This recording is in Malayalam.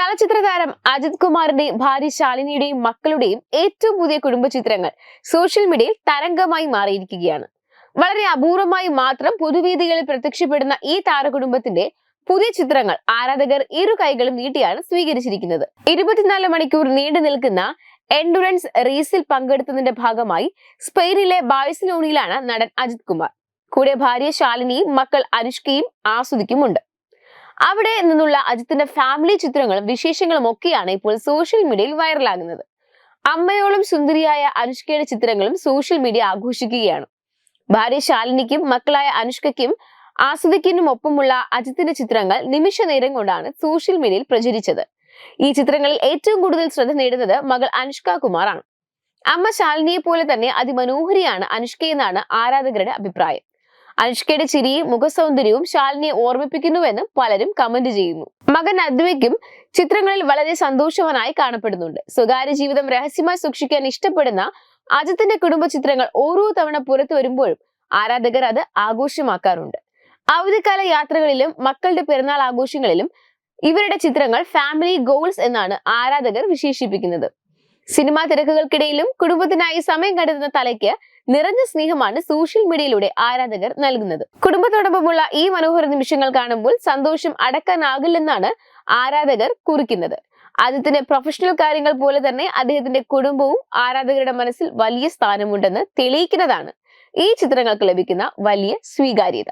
ചലച്ചിത്ര താരം അജിത് കുമാറിന്റെയും ഭാര്യ ശാലിനിയുടെയും മക്കളുടെയും ഏറ്റവും പുതിയ കുടുംബ ചിത്രങ്ങൾ സോഷ്യൽ മീഡിയയിൽ തരംഗമായി മാറിയിരിക്കുകയാണ്. വളരെ അപൂർവമായി മാത്രം പൊതുവേദികളിൽ പ്രത്യക്ഷപ്പെടുന്ന ഈ താരകുടുംബത്തിന്റെ പുതിയ ചിത്രങ്ങൾ ആരാധകർ ഇരു കൈകളും നീട്ടിയാണ് സ്വീകരിച്ചിരിക്കുന്നത്. ഇരുപത്തിനാല് മണിക്കൂർ നീണ്ടു നിൽക്കുന്ന എൻഡുറൻസ് റേസിൽ പങ്കെടുത്തതിന്റെ ഭാഗമായി സ്പെയിനിലെ ബാഴ്സലോണയിലാണ് നടൻ അജിത് കുമാർ. കൂടെ ഭാര്യ ശാലിനിയും മക്കൾ അനുഷ്കയും ആസ്വദിക്കുമുണ്ട്. അവിടെ നിന്നുള്ള അജിത്തിന്റെ ഫാമിലി ചിത്രങ്ങളും വിശേഷങ്ങളും ഒക്കെയാണ് ഇപ്പോൾ സോഷ്യൽ മീഡിയയിൽ വൈറലാകുന്നത് അമ്മയോളം സുന്ദരിയായ അനുഷ്കയുടെ ചിത്രങ്ങളും സോഷ്യൽ മീഡിയ ആഘോഷിക്കുകയാണ്. ഭാര്യ ശാലിനിക്കും മക്കളായ അനുഷ്കയ്ക്കും ആസ്വദിക്കിനും ഒപ്പമുള്ള അജിത്തിന്റെ ചിത്രങ്ങൾ നിമിഷ നേരം കൊണ്ടാണ് സോഷ്യൽ മീഡിയയിൽ പ്രചരിച്ചത്. ഈ ചിത്രങ്ങളിൽ ഏറ്റവും കൂടുതൽ ശ്രദ്ധ നേടുന്നത് മകൾ അനുഷ്ക കുമാറാണ്. അമ്മ ശാലിനിയെ പോലെ തന്നെ അതിമനോഹരിയാണ് അനുഷ്കയെന്നാണ് ആരാധകരുടെ അഭിപ്രായം. അനുഷ്കയുടെ ചിരിയും മുഖസൗന്ദര്യവും ശാലിനിയെ ഓർമ്മിപ്പിക്കുന്നുവെന്നും പലരും കമന്റ് ചെയ്യുന്നു. മകൻ അദ്വയ്ക്കും ചിത്രങ്ങളിൽ വളരെ സന്തോഷവാനായി കാണപ്പെടുന്നുണ്ട്. സ്വകാര്യ ജീവിതം രഹസ്യമായി സൂക്ഷിക്കാൻ ഇഷ്ടപ്പെടുന്ന അജിത്തിന്റെ കുടുംബ ചിത്രങ്ങൾ ഓരോ തവണ പുറത്തു വരുമ്പോഴും ആരാധകർ അത് ആഘോഷമാക്കാറുണ്ട്. അവധിക്കാല യാത്രകളിലും മക്കളുടെ പിറന്നാൾ ആഘോഷങ്ങളിലും ഇവരുടെ ചിത്രങ്ങൾ ഫാമിലി ഗോൾസ് എന്നാണ് ആരാധകർ വിശേഷിപ്പിക്കുന്നത്. സിനിമാ തിരക്കുകൾക്കിടയിലും കുടുംബത്തിനായി സമയം കണ്ടെത്തുന്ന തലയ്ക്ക് നിറഞ്ഞ സ്നേഹമാണ് സോഷ്യൽ മീഡിയയിലൂടെ ആരാധകർ നൽകുന്നത്. കുടുംബത്തോടൊപ്പമുള്ള ഈ മനോഹര നിമിഷങ്ങൾ കാണുമ്പോൾ സന്തോഷം അടക്കാനാകില്ലെന്നാണ് ആരാധകർ കുറിക്കുന്നത്. ആദ്യത്തിന്റെ പ്രൊഫഷണൽ കാര്യങ്ങൾ പോലെ തന്നെ അദ്ദേഹത്തിന്റെ കുടുംബവും ആരാധകരുടെ മനസ്സിൽ വലിയ സ്ഥാനമുണ്ടെന്ന് തെളിയിക്കുന്നതാണ് ഈ ചിത്രങ്ങൾക്ക് ലഭിക്കുന്ന വലിയ സ്വീകാര്യത.